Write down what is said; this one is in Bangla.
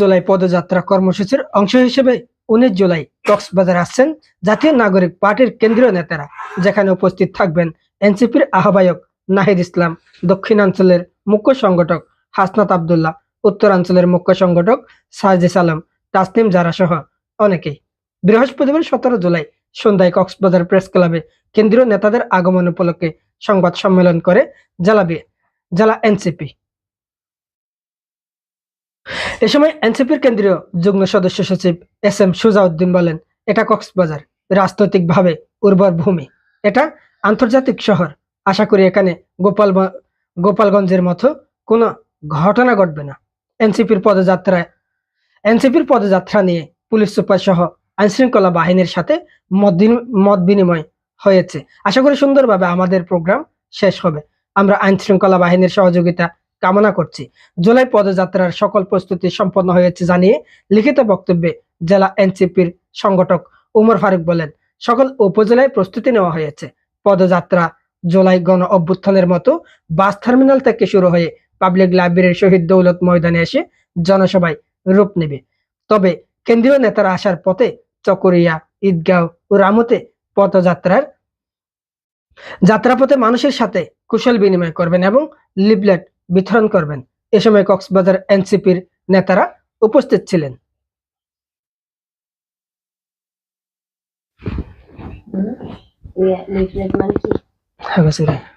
জুলাই পদযাত্রা কর্মসূচির অংশ হিসেবে উনিশ জুলাই কক্সবাজার আসছেন জাতীয় নাগরিক পার্টির কেন্দ্রীয় নেতারা, যেখানে উপস্থিত থাকবেন এনসিপির আহ্বায়ক নাহিদ ইসলাম, দক্ষিণাঞ্চলের মুখ্য সংগঠক হাসনাত আবদুল্লাহ, উত্তরাঞ্চলের মুখ্য সংগঠক সাজিস আলম, তাসনিম জারা সহ অনেকেই। বৃহস্পতিবার সতেরো জুলাই সন্ধ্যায় কক্সবাজার প্রেস ক্লাবে কেন্দ্রীয় নেতাদের আগমন উপলক্ষে সংবাদ সম্মেলন করে জেলা জেলা এনসিপি। এ সময় এনসিপির কেন্দ্রীয় যুগ্ম সদস্য সচিব এস এম সুজাউদ্দিন বলেন, এটা কক্সবাজার, রাজনৈতিকভাবে উর্বর ভূমি। এটা আন্তর্জাতিক শহর। আশা করি এখানে গোপাল গোপালগঞ্জের মতো কোনো ঘটনা ঘটবে না। এনসিপির পদযাত্রায়, এনসিপির পদযাত্রা নিয়ে পুলিশ সুপার সহ আইনশৃঙ্খলা বাহিনীর সাথে মত বিনি- মত বিনিময় হয়েছে। আশা করি সুন্দরভাবে আমাদের প্রোগ্রাম শেষ হবে। আমরা আইনশৃঙ্খলা বাহিনীর সহযোগিতা কামনা করছি। জুলাই পদযাত্রার সকল প্রস্তুতি সম্পন্ন হয়েছে জানিয়ে লিখিত বক্তব্যে জেলা এনসিপির সংগঠক উমর ফারুক বলেন, সকল উপজেলায় প্রস্তুতি নেওয়া হয়েছে। পদযাত্রা জুলাই গণ অভ্যুত্থানের মতো বাস টার্মিনাল থেকে শুরু হয়ে পাবলিক লাইব্রেরির শহীদ দৌলত ময়দানে এসে জনসভায় রূপ নেবে। তবে কেন্দ্রীয় নেতারা আসার পথে চকরিয়া, ঈদগাঁও ও রামতে পদযাত্রার যাত্রাপথে মানুষের সাথে কুশল বিনিময় করবেন এবং লিফলেট বিতরণ করবেন। এ সময় কক্সবাজার এনসিপির নেতারা উপস্থিত ছিলেন। লিফলেট মানে কি? হ্যাঁ।